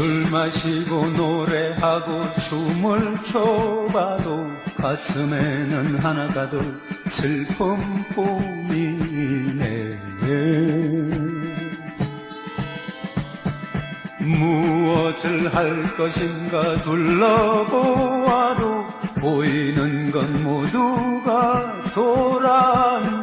술 마시고 노래하고 춤을 춰봐도 가슴에는 하나 가득 슬픔뿐이네. 무엇을 할 것인가 둘러보아도 보이는 건 모두가 돌아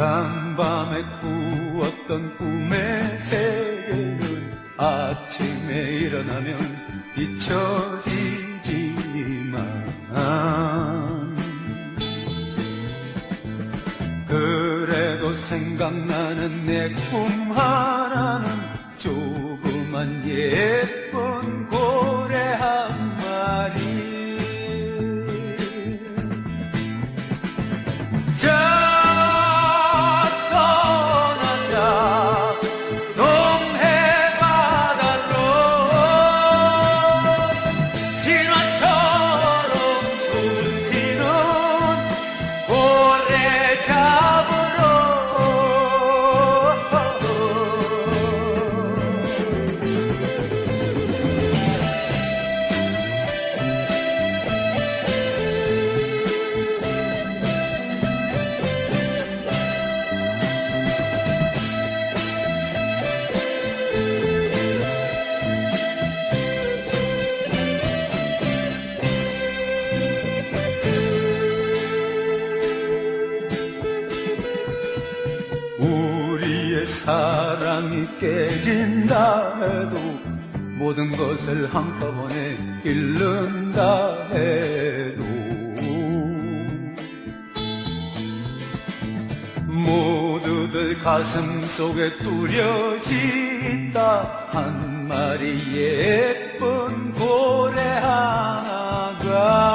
간밤에 꾸었던 꿈의 세계는 아침에 일어나면 잊혀지지만 그래도 생각나는 내 꿈 하나는 조그만 예쁜 사랑이 깨진다 해도 모든 것을 한꺼번에 잃는다 해도 모두들 가슴 속에 뚜렷이 있다. 한 마리 예쁜 고래 하나가